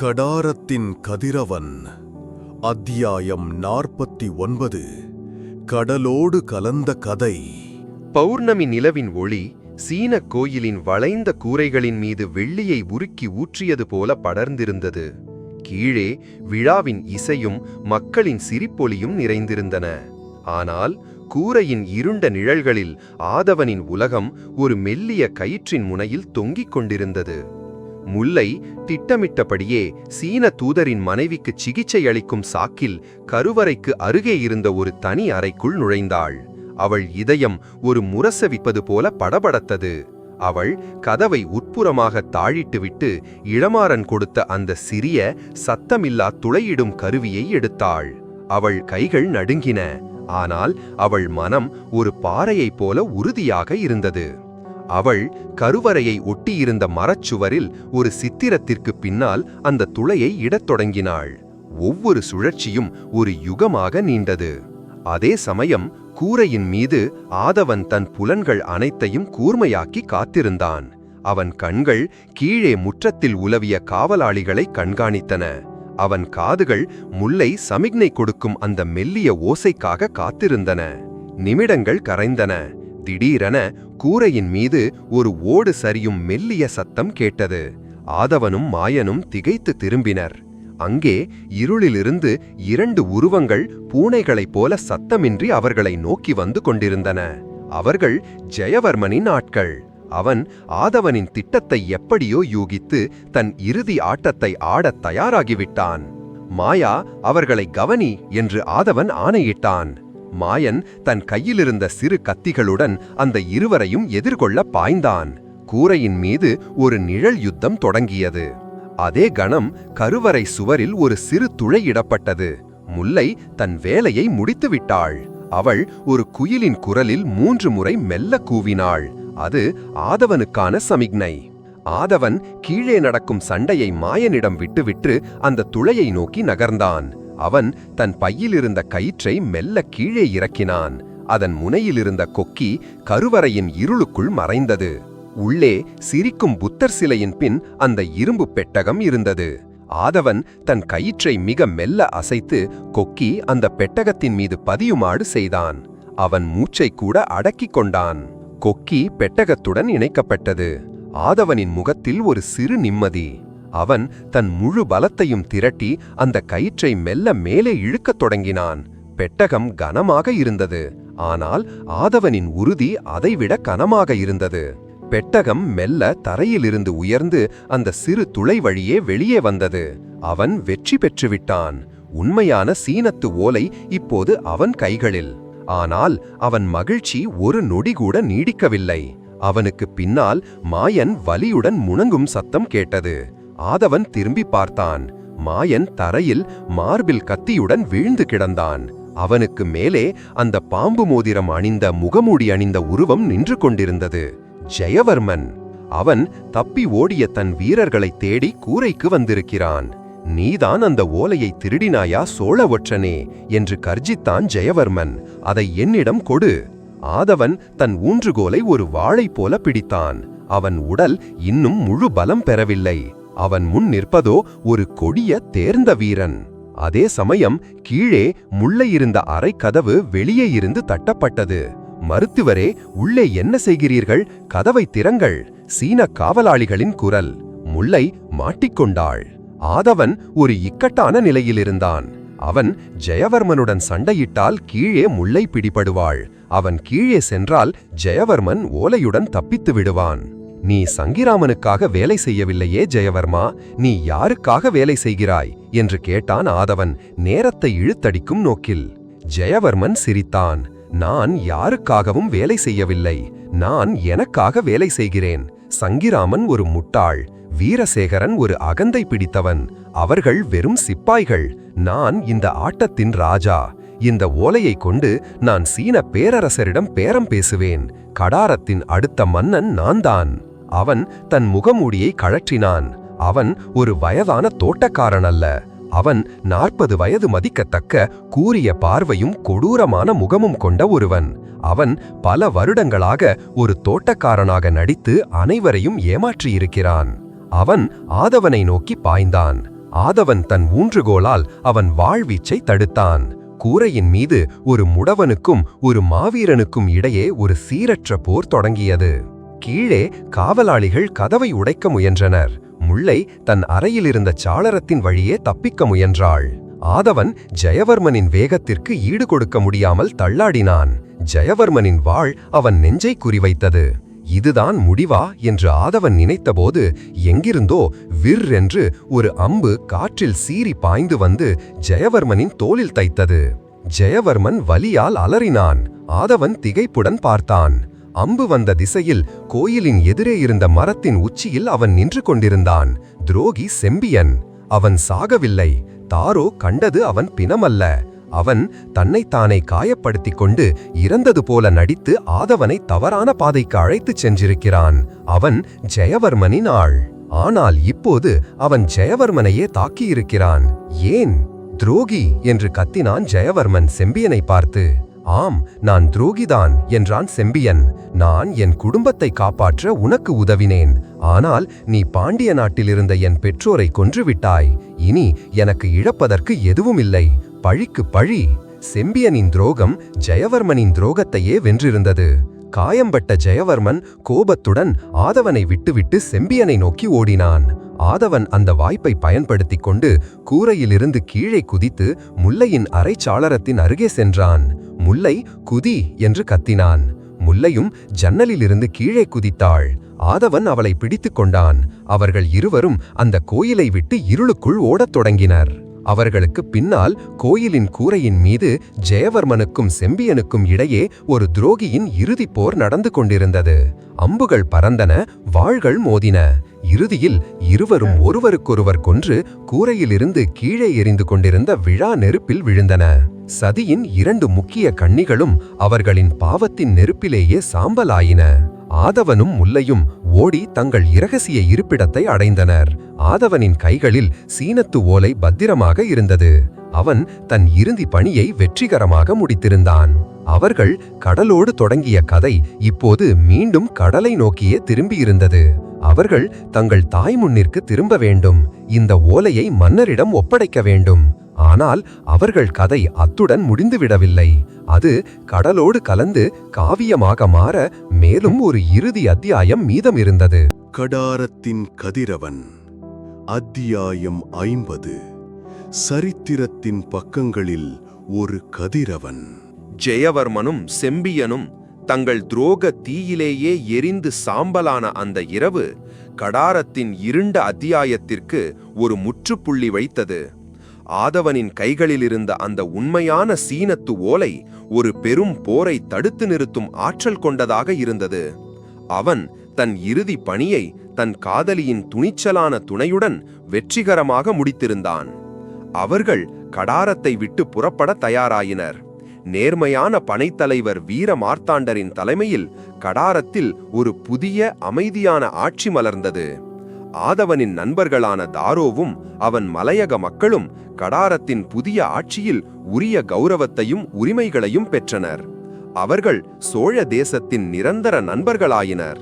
கடாரத்தின் கதிரவன். அத்தியாயம் நாற்பத்தி ஒன்பது. கடலோடு கலந்த கதை. பௌர்ணமி நிலவின் ஒளி சீன கோயிலின் வளைந்த கூரைகளின் மீது வெள்ளியை உருக்கி ஊற்றியது போல படர்ந்திருந்தது. கீழே விழாவின் இசையும் மக்களின் சிரிப்பொலியும் நிறைந்திருந்தன. ஆனால் கூரையின் இருண்ட நிழல்களில் ஆதவனின் உலகம் ஒரு மெல்லிய கயிற்றின் முனையில் தொங்கிக் கொண்டிருந்தது. முல்லை திட்டமிட்டபடியே சீன தூதரின் மனைவிக்கு சிகிச்சை அளிக்கும் சாக்கில் கருவறைக்கு அருகே இருந்த ஒரு தனி அறைக்குள் நுழைந்தாள். அவள் இதயம் ஒரு முரசவிப்பது போல படபடத்தது. அவள் கதவை உட்புறமாக தாழிட்டுவிட்டு இளமாறன் கொடுத்த அந்த சிறிய சத்தமில்லா துளையிடும் கருவியை எடுத்தாள். அவள் கைகள் நடுங்கின. ஆனால் அவள் மனம் ஒரு பாறையைப் போல உறுதியாக இருந்தது. அவள் கருவறையை ஒட்டியிருந்த மரச்சுவரில் ஒரு சித்திரத்திற்கு பின்னால் அந்த துளையை இடத் தொடங்கினாள். ஒவ்வொரு சுழற்சியும் ஒரு யுகமாக நீண்டது. அதே சமயம் கூரையின் மீது ஆதவன் தன் புலன்கள் அனைத்தையும் கூர்மையாக்கி காத்திருந்தான். அவன் கண்கள் கீழே முற்றத்தில் உலவிய காவலாளிகளை கண்காணித்தன. அவன் காதுகள் முல்லை சமிக்ஞை கொடுக்கும் அந்த மெல்லிய ஓசைக்காக காத்திருந்தன. நிமிடங்கள் கரைந்தன. திடீரென கூரையின் மீது ஒரு ஓடு சரியும் மெல்லிய சத்தம் கேட்டது. ஆதவனும் மாயனும் திகைத்து திரும்பினர். அங்கே இருளிலிருந்து இரண்டு உருவங்கள் பூனைகளைப் போல சத்தமின்றி அவர்களை நோக்கி வந்து கொண்டிருந்தன. அவர்கள் ஜெயவர்மனின் ஆட்கள். அவன் ஆதவனின் திட்டத்தை எப்படியோ யூகித்து தன் இறுதி ஆட்டத்தை ஆடத் தயாராகிவிட்டான். மாயா அவர்களை கவனி என்று ஆதவன் ஆணையிட்டான். மாயன் தன் கையிலிருந்த சிறு கத்திகளுடன் அந்த இருவரையும் எதிர்கொள்ள பாய்ந்தான். கூரையின் மீது ஒரு நிழல் யுத்தம் தொடங்கியது. அதே கணம் கருவறை சுவரில் ஒரு சிறு துளையிடப்பட்டது முல்லை தன் வேலையை முடித்துவிட்டாள். அவள் ஒரு குயிலின் குரலில் மூன்று முறை மெல்ல கூவினாள். அது ஆதவனுக்கான சமிக்ஞை. ஆதவன் கீழே நடக்கும் சண்டையை மாயனிடம் விட்டுவிட்டு அந்த துளையை நோக்கி நகர்ந்தான். அவன் தன் பையிலிருந்த கயிற்றை மெல்ல கீழே இறக்கினான். அதன் முனையிலிருந்த கொக்கி கருவறையின் இருளுக்குள் மறைந்தது. உள்ளே சிரிக்கும் புத்தர் சிலையின் பின் அந்த இரும்பு பெட்டகம் இருந்தது. ஆதவன் தன் கயிற்றை மிக மெல்ல அசைத்து கொக்கி அந்த பெட்டகத்தின் மீது பதியுமாறு செய்தான். அவன் மூச்சை கூட அடக்கிக் கொண்டான். கொக்கி பெட்டகத்துடன் இணைக்கப்பட்டது. ஆதவனின் முகத்தில் ஒரு சிறு நிம்மதி. அவன் தன் முழு பலத்தையும் திரட்டி அந்த கயிற்றை மெல்ல மேலே இழுக்கத் தொடங்கினான். பெட்டகம் கனமாக இருந்தது. ஆனால் ஆதவனின் உறுதி அதைவிட கனமாக இருந்தது. பெட்டகம் மெல்ல தரையிலிருந்து உயர்ந்து அந்த சிறு துளை வழியே வெளியே வந்தது. அவன் வெற்றி பெற்றுவிட்டான். உண்மையான சீனத்து ஓலை இப்போது அவன் கைகளில். ஆனால் அவன் மகிழ்ச்சி ஒரு நொடி கூட நீடிக்கவில்லை. அவனுக்கு பின்னால் மாயன் வலியுடன் முணங்கும் சத்தம் கேட்டது. ஆதவன் திரும்பி பார்த்தான். மாயன் தரையில் மார்பில் கத்தியுடன் வீழ்ந்து கிடந்தான். அவனுக்கு மேலே அந்த பாம்பு மோதிரம் அணிந்த முகமூடி அணிந்த உருவம் நின்று கொண்டிருந்தது. ஜெயவர்மன். அவன் தப்பி ஓடிய தன் வீரர்களை தேடி கூரைக்கு வந்திருக்கிறான். நீதான் அந்த ஓலையை திருடினாயா சோழ ஒற்றனே என்று கர்ஜித்தான் ஜெயவர்மன். அதை என்னிடம் கொடு. ஆதவன் தன் ஊன்றுகோலை ஒரு வாழை போல பிடித்தான். அவன் உடல் இன்னும் முழு பலம் பெறவில்லை. அவன் முன் நிற்பதோ ஒரு கொடிய தேர்ந்த வீரன். அதே சமயம் கீழே முள்ளை இருந்த அறை கதவு வெளியே இருந்து தட்டப்பட்டது. மருத்துவரே உள்ளே என்ன செய்கிறீர்கள்? கதவை திறங்கள். சீன காவலாளிகளின் குரல். முல்லை மாட்டிக்கொண்டாள். ஆதவன் ஒரு இக்கட்டான நிலையிலிருந்தான் அவன் ஜெயவர்மனுடன் சண்டையிட்டால் கீழே முல்லை பிடிபடுவாள். அவன் கீழே சென்றால் ஜெயவர்மன் ஓலையுடன் தப்பித்து விடுவான். நீ சங்கிராமனுக்காக வேலை செய்யவில்லையே ஜெயவர்மா. நீ யாருக்காக வேலை செய்கிறாய்? என்று கேட்டான் ஆதவன் நேரத்தை இழுத்தடிக்கும் நோக்கில். ஜெயவர்மன் சிரித்தான் நான் யாருக்காகவும் வேலை செய்யவில்லை. நான் எனக்காக வேலை செய்கிறேன். சங்கிராமன் ஒரு முட்டாள் வீரசேகரன் ஒரு அகந்தை பிடித்தவன். அவர்கள் வெறும் சிப்பாய்கள். நான் இந்த ஆட்டத்தின் ராஜா. இந்த ஓலையை கொண்டு நான் சீன பேரரசரிடம் பேரம் பேசுவேன். கடாரத்தின் அடுத்த மன்னன் நான்தான். அவன் தன் முகமூடியை கழற்றினான். அவன் ஒரு வயதான தோட்டக்காரன் அல்ல அவன் நாற்பது வயது மதிக்கத்தக்க கூறிய பார்வையும் கொடூரமான முகமும் கொண்ட ஒருவன். அவன் பல வருடங்களாக ஒரு தோட்டக்காரனாக நடித்து அனைவரையும் ஏமாற்றியிருக்கிறான். அவன் ஆதவனை நோக்கி பாய்ந்தான். ஆதவன் தன் ஊன்றுகோலால் அவன் வாழ்வீச்சை தடுத்தான். கூரையின் மீது ஒரு முடவனுக்கும் ஒரு மாவீரனுக்கும் இடையே ஒரு சீரற்ற போர் தொடங்கியது. கீழே காவலாளிகள் கதவை உடைக்க முயன்றனர். முல்லை தன் அறையிலிருந்த சாளரத்தின் வழியே தப்பிக்க முயன்றாள். ஆதவன் ஜெயவர்மனின் வேகத்திற்கு ஈடுகொடுக்க முடியாமல் தள்ளாடினான். ஜெயவர்மனின் வாள் அவன் நெஞ்சை குறிவைத்தது. இதுதான் முடிவா? என்று ஆதவன் நினைத்தபோது எங்கிருந்தோ விர் என்று ஒரு அம்பு காற்றில் சீறி பாய்ந்து வந்து ஜெயவர்மனின் தோளில் தைத்தது. ஜெயவர்மன் வலியால் அலறினான். ஆதவன் திகைப்புடன் பார்த்தான். அம்பு வந்த திசையில் கோயிலின் எதிரே இருந்த மரத்தின் உச்சியில் அவன் நின்று கொண்டிருந்தான். துரோகி செம்பியன். அவன் சாகவில்லை. தாரோ கண்டது அவன் பிணமல்ல. அவன் தன்னைத்தானே காயப்படுத்திக் கொண்டு இறந்தது போல நடித்து ஆதவனை தவறான பாதைக்கு அழைத்துச் சென்றிருக்கிறான். அவன் ஜெயவர்மனின் ஆள். ஆனால் இப்போது அவன் ஜெயவர்மனையே தாக்கியிருக்கிறான். ஏன்? துரோகி என்று கத்தினான் ஜெயவர்மன் செம்பியனை பார்த்து. ஆம் நான் துரோகிதான் என்றான் செம்பியன். நான் என் குடும்பத்தை காப்பாற்ற உனக்கு உதவினேன். ஆனால் நீ பாண்டிய நாட்டிலிருந்த என் பெற்றோரை கொன்றுவிட்டாய். இனி எனக்கு இழப்பதற்கு எதுவும் இல்லை பழிக்கு பழி. செம்பியனின் துரோகம் ஜெயவர்மனின் துரோகத்தையே வென்றிருந்தது. காயம்பட்ட ஜெயவர்மன் கோபத்துடன் ஆதவனை விட்டுவிட்டு செம்பியனை நோக்கி ஓடினான். ஆதவன் அந்த வாய்ப்பை பயன்படுத்திக் கொண்டு கூரையிலிருந்து கீழே குதித்து முல்லையின் அரைச்சாளரத்தின் அருகே சென்றான். முல்லை குதி என்று கத்தினான். முல்லையும் ஜன்னலிலிருந்து கீழே குதித்தாள். ஆதவன் அவளை பிடித்துக் கொண்டான். அவர்கள் இருவரும் அந்த கோயிலை விட்டு இருளுக்குள் ஓடத் தொடங்கினர். அவர்களுக்கு பின்னால் கோயிலின் கூரையின் மீது ஜெயவர்மனுக்கும் செம்பியனுக்கும் இடையே ஒரு துரோகியின் இறுதிப் போர் நடந்து கொண்டிருந்தது. அம்புகள் பறந்தன வாள்கள் மோதின. இறுதியில் இருவரும் ஒருவருக்கொருவர் கொன்று கூரையிலிருந்து கீழே எரிந்து கொண்டிருந்த விழா நெருப்பில் விழுந்தன. சதியின் இரண்டு முக்கிய கண்ணிகளும் அவர்களின் பாவத்தின் நெருப்பிலேயே சாம்பலாயின. ஆதவனும் முல்லையும் ஓடி தங்கள் இரகசிய இருப்பிடத்தை அடைந்தனர். ஆதவனின் கைகளில் சீனத்து ஓலை பத்திரமாக இருந்தது. அவன் தன் இறுதி பணியை வெற்றிகரமாக முடித்திருந்தான். அவர்கள் கடலோடு தொடங்கிய கதை இப்போது மீண்டும் கடலை நோக்கியே திரும்பியிருந்தது. அவர்கள் தங்கள் தாய் முன்னிற்கு திரும்ப வேண்டும். இந்த ஓலையை மன்னரிடம் ஒப்படைக்க வேண்டும். ஆனால் அவர்கள் கதை அத்துடன் முடிந்துவிடவில்லை. அது கடலோடு கலந்து காவியமாக மாற மேலும் ஒரு இறுதி அத்தியாயம் மீதம் இருந்தது கடாரத்தின் கதிரவன் அத்தியாயம் ஐம்பது சரித்திரத்தின் பக்கங்களில் ஒரு கதிரவன். ஜெயவர்மனும் செம்பியனும் தங்கள் துரோக தீயிலேயே எரிந்து சாம்பலான அந்த இரவு கடாரத்தின் இருண்ட அத்தியாயத்திற்கு ஒரு முற்றுப்புள்ளி வைத்தது. ஆதவனின் கைகளிலிருந்த அந்த உண்மையான சீனத்து ஓலை ஒரு பெரும் போரை தடுத்து நிறுத்தும் ஆற்றல் கொண்டதாக இருந்தது. அவன் தன் இறுதி பணியை தன் காதலியின் துணிச்சலான துணையுடன் வெற்றிகரமாக முடித்திருந்தான். அவர்கள் கடாரத்தை விட்டு புறப்பட தயாராயினர். நேர்மையான பனைத்தலைவர் வீர மார்த்தாண்டரின் தலைமையில் கடாரத்தில் ஒரு புதிய அமைதியான ஆட்சி மலர்ந்தது. ஆதவனின் நண்பர்களான தாரோவும் அவன் மலையக மக்களும் கடாரத்தின் புதிய ஆட்சியில் உரிய கௌரவத்தையும் உரிமைகளையும் பெற்றனர். அவர்கள் சோழ தேசத்தின் நிரந்தர நண்பர்களாயினர்.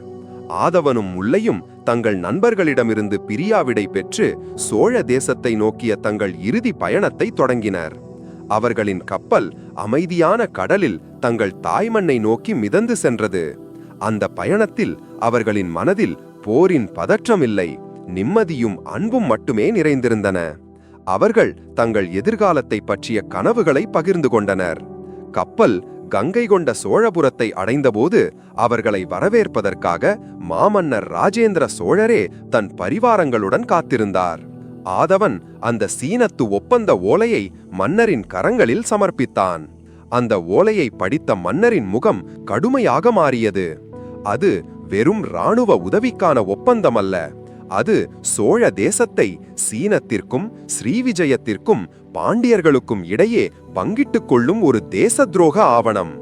ஆதவனும் முல்லையும் தங்கள் நண்பர்களிடமிருந்து பிரியாவிடை பெற்று சோழ தேசத்தை நோக்கிய தங்கள் இறுதி பயணத்தை தொடங்கினர். அவர்களின் கப்பல் அமைதியான கடலில் தங்கள் தாய்மண்ணை நோக்கி மிதந்து சென்றது. அந்த பயணத்தில் அவர்களின் மனதில் போரின் பதற்றமில்லை. நிம்மதியும் அன்பும் மட்டுமே நிறைந்திருந்தன. அவர்கள் தங்கள் எதிர்காலத்தை பற்றிய கனவுகளை பகிர்ந்து கொண்டனர். கப்பல் கங்கை கொண்ட சோழபுரத்தை அடைந்தபோது அவர்களை வரவேற்பதற்காக மாமன்னர் ராஜேந்திர சோழரே தன் பரிவாரங்களுடன் காத்திருந்தார். ஆதவன் அந்த சீனத்து ஒப்பந்த ஓலையை மன்னரின் கரங்களில் சமர்ப்பித்தான். அந்த ஓலையை படித்த மன்னரின் முகம் கடுமையாக மாறியது. அது வெறும் இராணுவ உதவிக்கான ஒப்பந்தமல்ல. அது சோழ தேசத்தை சீனத்திற்கும் ஸ்ரீவிஜயத்திற்கும் பாண்டியர்களுக்கும் இடையே பங்கிட்டுக் கொள்ளும் ஒரு தேச துரோக ஆவணம்.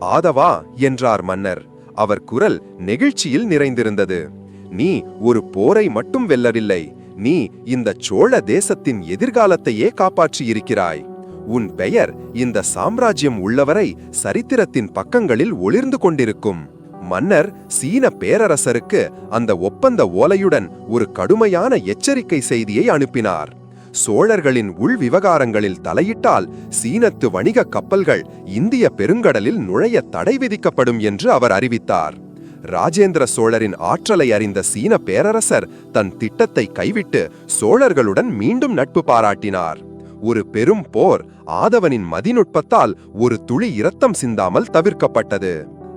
ஆதவா என்றார் மன்னர். அவர் குரல் நெகிழ்ச்சியில் நிறைந்திருந்தது. நீ ஒரு போரை மட்டும் வெல்லவில்லை. நீ இந்த சோழ தேசத்தின் எதிர்காலத்தையே காப்பாற்றியிருக்கிறாய். உன் பெயர் இந்த சாம்ராஜ்யம் உள்ளவரை சரித்திரத்தின் பக்கங்களில் ஒளிர்ந்து கொண்டிருக்கும். மன்னர் சீன பேரரசருக்கு அந்த ஒப்பந்த ஓலையுடன் ஒரு கடுமையான எச்சரிக்கை செய்தியை அனுப்பினார். சோழர்களின் உள் விவகாரங்களில் தலையிட்டால் சீனத்து வணிக கப்பல்கள் இந்திய பெருங்கடலில் நுழைய தடை விதிக்கப்படும் என்று அவர் அறிவித்தார். ராஜேந்திர சோழரின் ஆற்றலை அறிந்த சீன பேரரசர் தன் திட்டத்தை கைவிட்டு சோழர்களுடன் மீண்டும் நட்பு பாராட்டினார். ஒரு பெரும் போர் ஆதவனின் மதிநுட்பத்தால் ஒரு துளி இரத்தம் சிந்தாமல் தவிர்க்கப்பட்டது.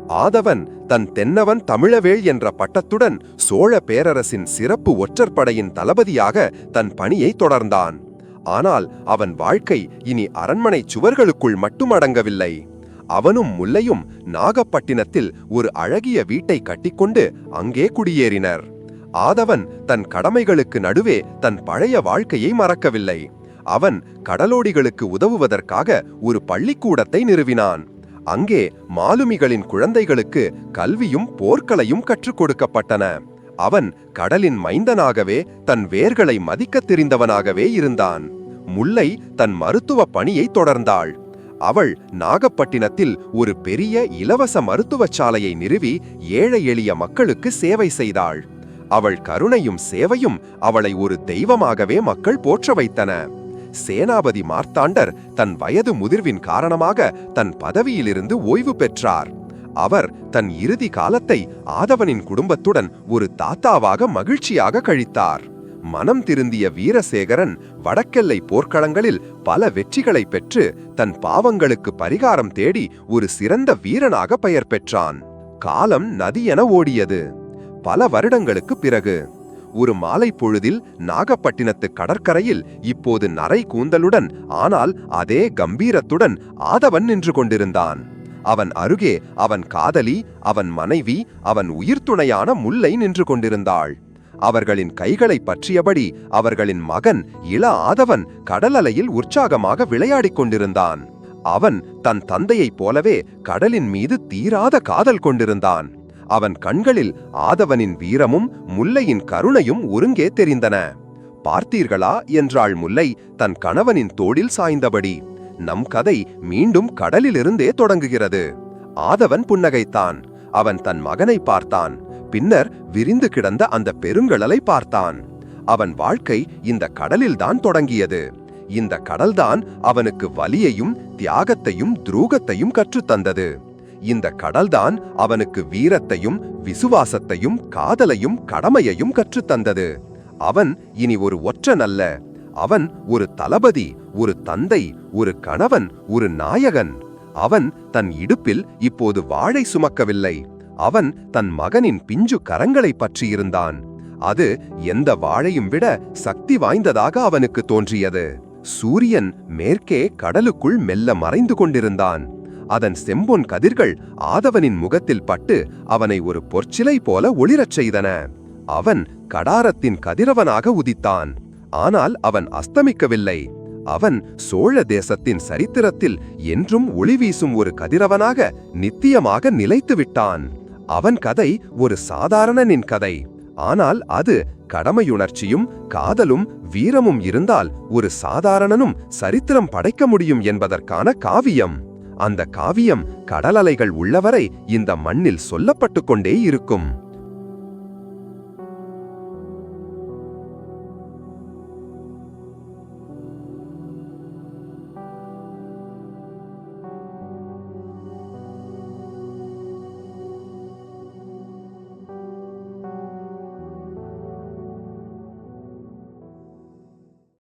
ஆதவன் தன் தென்னவன் தமிழவேள் என்ற பட்டத்துடன் சோழ பேரரசின் சிறப்பு ஒற்றற்படையின் தளபதியாக தன் பணியை தொடர்ந்தான். ஆனால் அவன் வாழ்க்கை இனி அரண்மனை சுவர்களுக்குள் மட்டும் அடங்கவில்லை. அவனும் முல்லையும் நாகப்பட்டினத்தில் ஒரு அழகிய வீட்டை கட்டிக்கொண்டு அங்கே குடியேறினர். ஆதவன் தன் கடமைகளுக்கு நடுவே தன் பழைய வாழ்க்கையை மறக்கவில்லை. அவன் கடலோடிகளுக்கு உதவுவதற்காக ஒரு பள்ளிக்கூடத்தை நிறுவினான். அங்கே மாலுமிகளின் குழந்தைகளுக்கு கல்வியும் போர்க்களையும் கற்றுக் கொடுக்கப்பட்டன. அவன் கடலின் மைந்தனாகவே தன் வேர்களை மதிக்கத் தெரிந்தவனாகவே இருந்தான். முல்லை தன் மருத்துவ பணியை தொடர்ந்தாள். அவள் நாகப்பட்டினத்தில் ஒரு பெரிய இலவச மருத்துவச் சாலையை நிறுவி ஏழை எளிய மக்களுக்கு சேவை செய்தாள். அவள் கருணையும் சேவையும் அவளை ஒரு தெய்வமாகவே மக்கள் போற்ற வைத்தன. சேனாபதி மார்த்தாண்டர் தன் வயது முதிர்வின் காரணமாக தன் பதவியிலிருந்து ஓய்வு பெற்றார். அவர் தன் இறுதி காலத்தை ஆதவனின் குடும்பத்துடன் ஒரு தாத்தாவாக மகிழ்ச்சியாக கழித்தார். மனம் திருந்திய வீரசேகரன் வடக்கெல்லை போர்க்களங்களில் பல வெற்றிகளை பெற்று தன் பாவங்களுக்கு பரிகாரம் தேடி ஒரு சிறந்த வீரனாக பெயர் பெற்றான். காலம் நதி என ஓடியது. பல வருடங்களுக்கு பிறகு ஒரு மாலை பொழுதில் நாகப்பட்டினத்து கடற்கரையில் இப்போது நரை கூந்தலுடன் ஆனால் அதே கம்பீரத்துடன் ஆதவன் நின்று கொண்டிருந்தான். அவன் அருகே அவன் காதலி அவன் மனைவி அவன் உயிர்த்துணையான முல்லை நின்று கொண்டிருந்தாள். அவர்களின் கைகளை பற்றியபடி அவர்களின் மகன் இள ஆதவன் கடலலையில் உற்சாகமாக விளையாடிக் கொண்டிருந்தான். அவன் தன் தந்தையைப் போலவே கடலின் மீது தீராத காதல் கொண்டிருந்தான். அவன் கண்களில் ஆதவனின் வீரமும் முல்லையின் கருணையும் ஒருங்கே தெரிந்தன. பார்த்தீர்களா என்றாள் முல்லை தன் கணவனின் தோளில் சாய்ந்தபடி. நம் கதை மீண்டும் கடலிலிருந்தே தொடங்குகிறது. ஆதவன் புன்னகைத்தான். அவன் தன் மகனை பார்த்தான். பின்னர் விரிந்து கிடந்த அந்த பெருங்கடலை பார்த்தான். அவன் வாழ்க்கை இந்த கடலில்தான் தொடங்கியது. இந்த கடல்தான் அவனுக்கு வலியையும் தியாகத்தையும் துரூகத்தையும் கற்றுத்தந்தது. இந்த கடல்தான் அவனுக்கு வீரத்தையும் விசுவாசத்தையும் காதலையும் கடமையையும் கற்றுத்தந்தது. அவன் இனி ஒரு ஒற்றன் அல்ல அவன் ஒரு தளபதி ஒரு தந்தை ஒரு கணவன் ஒரு நாயகன். அவன் தன் இடுப்பில் இப்போது வாழை சுமக்கவில்லை. அவன் தன் மகனின் பிஞ்சு கரங்களை பற்றியிருந்தான். அது எந்த வாழையும் விட சக்தி வாய்ந்ததாக அவனுக்கு தோன்றியது. சூரியன் மேற்கே கடலுக்குள் மெல்ல மறைந்து கொண்டிருந்தான். அதன் செம்பொன் கதிர்கள் ஆதவனின் முகத்தில் பட்டு அவனை ஒரு பொற்சிலை போல ஒளிரச் செய்தன. அவன் கடாரத்தின் கதிரவனாக உதித்தான். ஆனால் அவன் அஸ்தமிக்கவில்லை. அவன் சோழ தேசத்தின் சரித்திரத்தில் என்றும் ஒளி வீசும் ஒரு கதிரவனாக நித்தியமாக நிலைத்து விட்டான் அவன் கதை ஒரு சாதாரணனின் கதை. ஆனால் அது கடமையுணர்ச்சியும் காதலும் வீரமும் இருந்தால் ஒரு சாதாரணனும் சரித்திரம் படைக்க முடியும் என்பதற்கான காவியம். அந்த காவியம் கடலலைகள் உள்ளவரை இந்த மண்ணில் சொல்லப்பட்டு கொண்டே இருக்கும்.